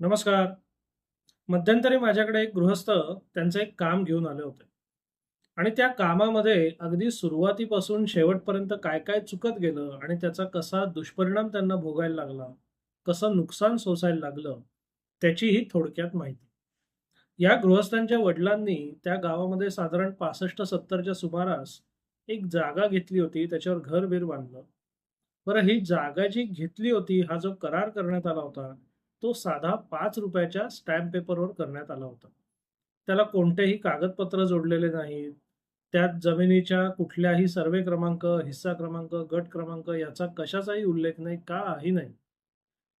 नमस्कार. मध्यंतरी माझ्याकडे एक गृहस्थ त्यांचं एक काम घेऊन आले होते आणि त्या कामामध्ये अगदी सुरुवातीपासून शेवटपर्यंत काय-काय चुकत गेलं आणि त्याचा कसा दुष्परिणाम त्यांना भोगायला लागला, कसं नुकसान सोसायला लागलं, त्याची ही थोडक्यात माहिती. या गृहस्थांच्या वडिलांनी त्या गावामध्ये साधारण पासष्ट सत्तरच्या सुमारास एक जागा घेतली होती. त्याच्यावर घर-बीर बांधलं. बरं ही जागा जी घेतली होती, हा जो करार करण्यात आला होता, तो साधा पाच रुपयाच्या स्टॅम्प पेपरवर करण्यात आला होता. त्याला कोणतेही कागदपत्र जोडलेले नाहीत. त्यात जमिनीच्या कुठल्याही सर्वे क्रमांक, हिस्सा क्रमांक, गट क्रमांक याचा कशाचाही उल्लेख नाही, काही नाही.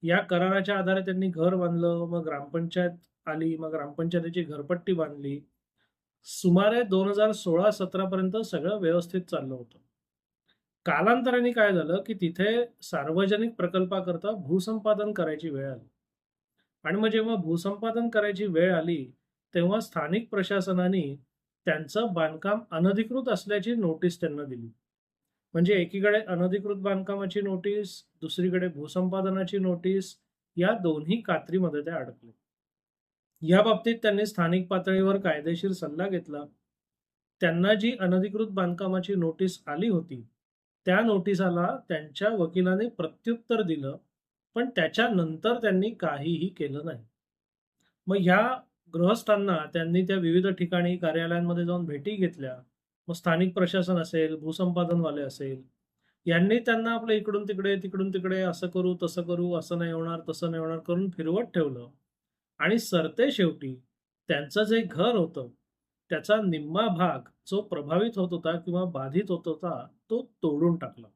या कराराच्या आधारे त्यांनी घर बांधलं, मग ग्रामपंचायत आली, मग ग्रामपंचायतीची घरपट्टी बांधली. सुमारे 2016-17 पर्यंत सगळं व्यवस्थित चाललं होतं. कालांतराने काय झालं, की तिथे सार्वजनिक प्रकल्पाकरता भूसंपादन करायची वेळ आली. आणि मग जेव्हा भूसंपादन करायची वेळ आली, तेव्हा स्थानिक प्रशासनाने त्यांचं बांधकाम अनधिकृत असल्याची नोटीस त्यांना दिली. म्हणजे एकीकडे अनधिकृत बांधकामाची नोटीस, दुसरीकडे भूसंपादनाची नोटीस, या दोन्ही कात्रीमध्ये ते अडकले. या बाबतीत त्यांनी स्थानिक पातळीवर कायदेशीर सल्ला घेतला. त्यांना जी अनधिकृत बांधकामाची नोटीस आली होती, त्या नोटिसाला त्यांच्या वकिलाने प्रत्युत्तर दिलं, पण त्याच्यानंतर त्यांनी काहीही केलं नाही. मग ह्या गृहस्थांना त्यांनी त्या विविध ठिकाणी कार्यालयांमध्ये जाऊन भेटी घेतल्या. मग स्थानिक प्रशासन असेल, भूसंपादनवाले असेल, यांनी त्यांना आपलं इकडून-तिकडे, तिकडून-तिकडे असं करू, तसं करू, असं नाही होणार, तसं नाही होणार करून फिरवत ठेवलं आणि सरतेशेवटी त्यांचं जे घर होतं, त्याचा निम्मा भाग जो प्रभावित होत होता किंवा बाधित होत होता, तो तोडून टाकला.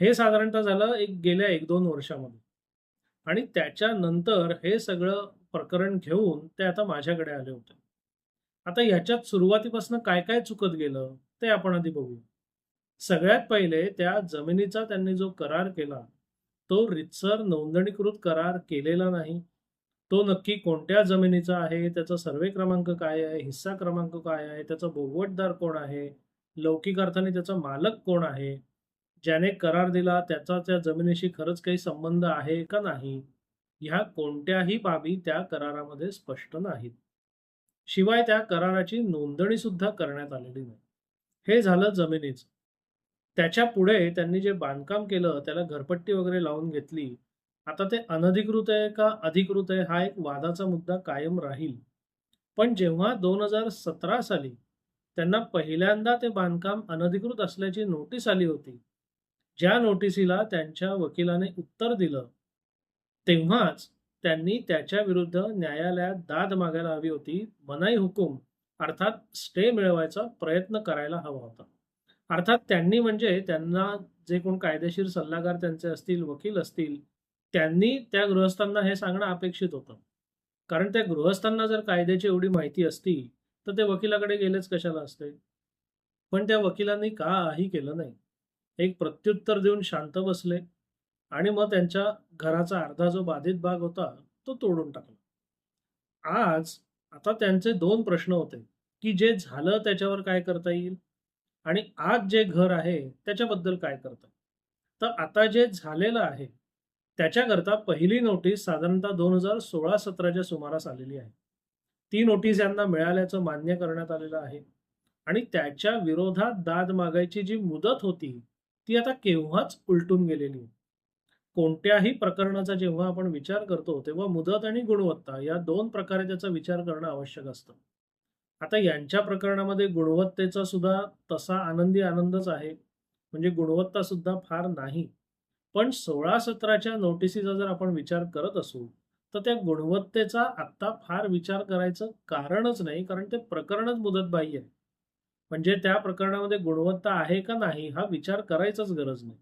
हे साधारणतः झालं एक गेल्या 1-2 वर्षामध्ये आणि त्याच्यानंतर हे सगळं प्रकरण घेऊन ते आता माझ्याकडे आले होते. आता याच्यात सुरुवातीपासून काय-काय चुकत गेलं, ते आपण आधी बघूया. सगळ्यात पहिले त्या जमिनीचा त्यांनी जो करार केला, तो रीतसर नोंदणीकृत करार केलेला नाही. तो नक्की कोणत्या जमिनीचा आहे, त्याचा सर्वे क्रमांक काय आहे, हिस्सा क्रमांक काय आहे, त्याचा भोगवटदार कोण आहे, लौकिक अर्थाने त्याचा मालक कोण आहे, ज्याने करार दिला त्याचा त्या जमिनीशी खरंच काही संबंध आहे का नाही, ह्या कोणत्याही बाबी त्या करारामध्ये स्पष्ट नाहीत. शिवाय त्या कराराची नोंदणी सुद्धा करण्यात आलेली नाही. हे झालं जमिनीचं. त्याच्यापुढे त्यांनी जे बांधकाम केलं, त्याला घरपट्टी वगैरे लावून घेतली. आता ते अनधिकृत आहे का अधिकृत आहे, हा एक वादाचा मुद्दा कायम राहील. पण जेव्हा 2017 साली त्यांना पहिल्यांदा ते बांधकाम अनधिकृत असल्याची नोटीस आली होती, ज्या नोटिसीला त्यांच्या वकिलाने उत्तर दिलं, तेव्हाच त्यांनी त्याच्या विरुद्ध न्यायालयात दाद मागायला हवी होती. मनाई हुकूम अर्थात स्टे मिळवायचा प्रयत्न करायला हवा होता. अर्थात त्यांनी म्हणजे त्यांना जे कोण कायदेशीर सल्लागार त्यांचे असतील, वकील असतील, त्यांनी त्या गृहस्थांना हे सांगणं अपेक्षित होतं. कारण त्या गृहस्थांना जर कायद्याची एवढी माहिती असती, तर ते वकिलाकडे गेलेच कशाला असते? पण त्या वकिलांनी का ही केलं नाही. एक प्रत्युत्तर देऊन शांत बसले आणि मग त्यांच्या घराचा अर्धा जो बाधित भाग होता, तो तोडून टाकला. आज आता त्यांचे दोन प्रश्न होते, की जे झालं त्याच्यावर काय करता येईल आणि आज जे घर आहे त्याच्याबद्दल काय करता येईल. तर आता जे झालेलं आहे, त्याच्याकरता पहिली नोटीस साधारणतः दोन हजार सोळा सतराच्या सुमारास आलेली आहे. ती नोटीस यांना मिळाल्याचं मान्य करण्यात आलेलं आहे आणि त्याच्या विरोधात दाद मागायची जी मुदत होती, ती आता केव्हाच उलटून गेलेली कोणत्याही प्रकरणाचा जेव्हा आपण विचार करतो, तेव्हा मुदत आणि गुणवत्ता या दोन प्रकारे त्याचा विचार करणं आवश्यक असतं. आता यांच्या प्रकरणामध्ये गुणवत्तेचा सुद्धा तसा आनंदी आनंदच आहे. म्हणजे गुणवत्ता सुद्धा फार नाही. पण सोळा सतराच्या नोटिसीचा जर आपण विचार करत असू, तर त्या गुणवत्तेचा आत्ता फार विचार करायचं कारणच नाही, कारण ते प्रकरणच मुदतबाह्य आहे. म्हणजे त्या प्रकरणामध्ये गुणवत्ता आहे का नाही, हा विचार करायचाच गरज नाही.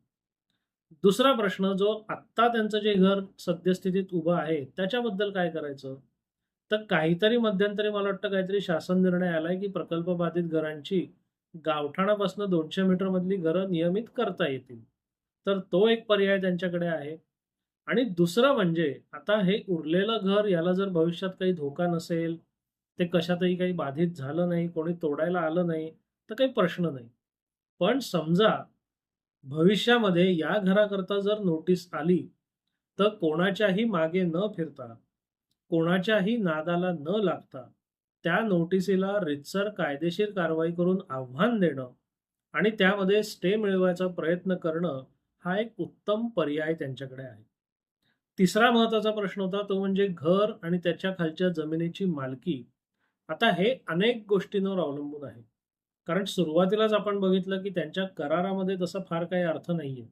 दुसरा प्रश्न जो आत्ता त्यांचं जे घर सद्यस्थितीत उभं आहे, त्याच्याबद्दल काय करायचं? तर काहीतरी मध्यंतरी मला वाटतं काहीतरी शासन निर्णय आलाय, की प्रकल्प बाधित घरांची गावठाणापासून दोनशे मीटर मधली घरं नियमित करता येतील. तर तो एक पर्याय त्यांच्याकडे आहे. आणि दुसरं म्हणजे आता हे उरलेलं घर याला जर भविष्यात काही धोका नसेल, ते कशातही काही बाधित झालं नाही, कोणी तोडायला आलं नाही, तर काही प्रश्न नाही. पण समजा भविष्यामध्ये या घराकरता जर नोटीस आली, तर कोणाच्याही मागे न फिरता कोणाच्याही नादाला न लागता त्या नोटिसीला रितसर कायदेशीर कारवाई करून आव्हान देणं आणि त्यामध्ये स्टे मिळवायचा प्रयत्न करणं हा एक उत्तम पर्याय त्यांच्याकडे आहे तिसरा महत्त्वाचा प्रश्न होता तो म्हणजे घर आणि त्याच्या खालच्या जमिनीची मालकी आता हे अनेक गोष्टींवर अवलंबून आहे. कारण सुरुवातीलाच आपण बघितलं की त्यांच्या करारामध्ये तसा फार काही अर्थ नाहीये.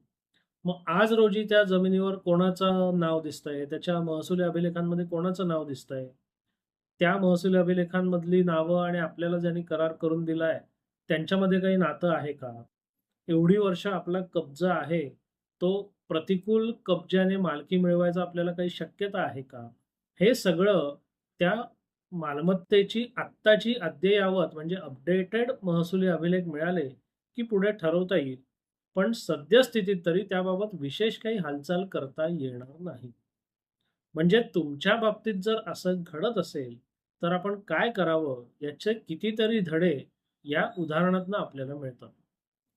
मग आज रोजी त्या जमिनीवर कोणाचं नाव दिसतंय? त्याच्या महसुली अभिलेखांमध्ये कोणाचं नाव दिसतंय? त्या महसुली अभिलेखांमधली नावं आणि आपल्याला ज्यांनी करार करून दिलाय त्यांच्यामध्ये काही नातं आहे का? एवढी वर्ष आपला कब्जा आहे तो प्रतिकूल कब्जाने मालकी मिळवायचा आपल्याला काही शक्यता आहे का? हे सगळं त्या मालमत्तेची आत्ताची अद्ययावत म्हणजे अपडेटेड महसुली अभिलेख मिळाले की पुढे ठरवता येईल. पण सद्यस्थितीत तरी त्याबाबत विशेष काही हालचाल करता येणार नाही. म्हणजे तुमच्या बाबतीत जर असं घडत असेल तर आपण काय करावं याचे कितीतरी धडे या उदाहरणातनं आपल्याला मिळतात.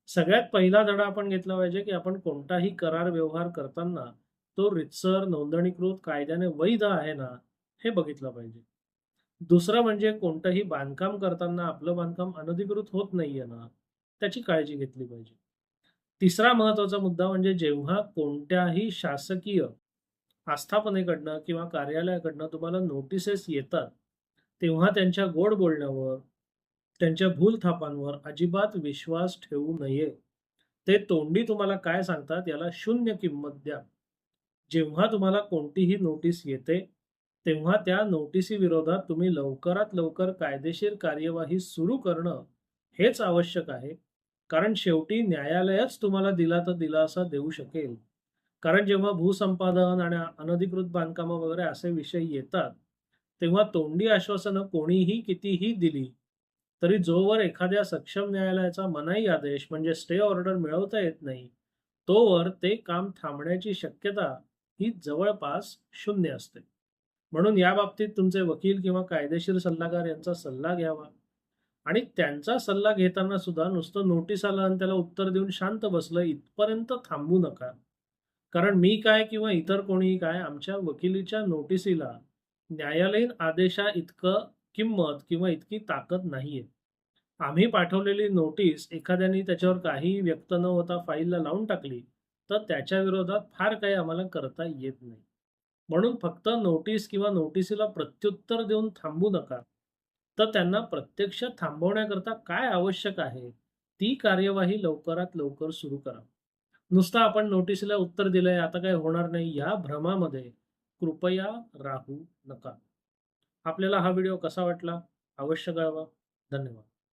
सगळ्यात पहिला धडा आपण घेतला पाहिजे की आपण कोणताही करार व्यवहार करताना तो रितसर नोंदणीकृत कायद्याने वैध आहे ना हे बघितलं पाहिजे. दुसरं म्हणजे कोणतंही बांधकाम करताना आपलं बांधकाम अनधिकृत होत नाहीये ना त्याची काळजी घेतली पाहिजे. तिसरा महत्त्वाचा मुद्दा म्हणजे जेव्हा कोणत्याही शासकीय आस्थापनेकडनं किंवा कार्यालयाकडनं तुम्हाला नोटिसेस येतात तेव्हा त्यांच्या गोड बोलण्यावर त्यांच्या भूलथापांवर अजिबात विश्वास ठेवू नये. ते तोंडी तुम्हाला काय सांगतात याला शून्य किंमत द्या. जेव्हा तुम्हाला कोणतीही नोटीस येते तेव्हा त्या नोटिसी विरोधात तुम्ही लवकरात लवकर कायदेशीर कार्यवाही सुरू करणं हेच आवश्यक आहे. कारण शेवटी न्यायालयच तुम्हाला दिला तर दिलासा देऊ शकेल. कारण जेव्हा भूसंपादन आणि अनधिकृत बांधकाम वगैरे असे विषय येतात तेव्हा तोंडी आश्वासनं कोणीही कितीही दिली तरी जोवर एखाद्या सक्षम न्यायालयाचा मनाई आदेश म्हणजे स्टे ऑर्डर मिळवता येत नाही तोवर ते काम थांबण्याची शक्यता ही जवळपास शून्य असते. म्हणून या बाबतीत तुमचे वकील किंवा कायदेशीर सल्लागार यांचा सल्ला घ्यावा. आणि त्यांचा सल्ला घेताना सुद्धा नुसतं नोटीस आलं आणि त्याला उत्तर देऊन शांत बसलं इथपर्यंत थांबू नका. कारण मी काय किंवा इतर कोणीही काय आमच्या वकिलीच्या नोटिसीला न्यायालयीन आदेशा इतकं किंमत किंवा इतकी ताकद नाहीये. आम्ही पाठवलेली नोटीस एखाद्याने त्याच्यावर काही व्यक्त न होता फाईलला लावून टाकली तर त्याच्या विरोधात फार काही आम्हाला करता येत नाही. म्हणून फक्त नोटीस किंवा नोटिसीला प्रत्युत्तर देऊन थांबू नका. तर त्यांना प्रत्यक्ष थांबवण्याकरता काय आवश्यक आहे? ती कार्यवाही लवकरात लवकर सुरू करा. नुसतं आपण नोटिसीला उत्तर दिलंय आता काही होणार नाही या भ्रमामध्ये कृपया राहू नका. आपल्याला हा व्हिडिओ कसा वाटला? अवश्य कळवा. धन्यवाद.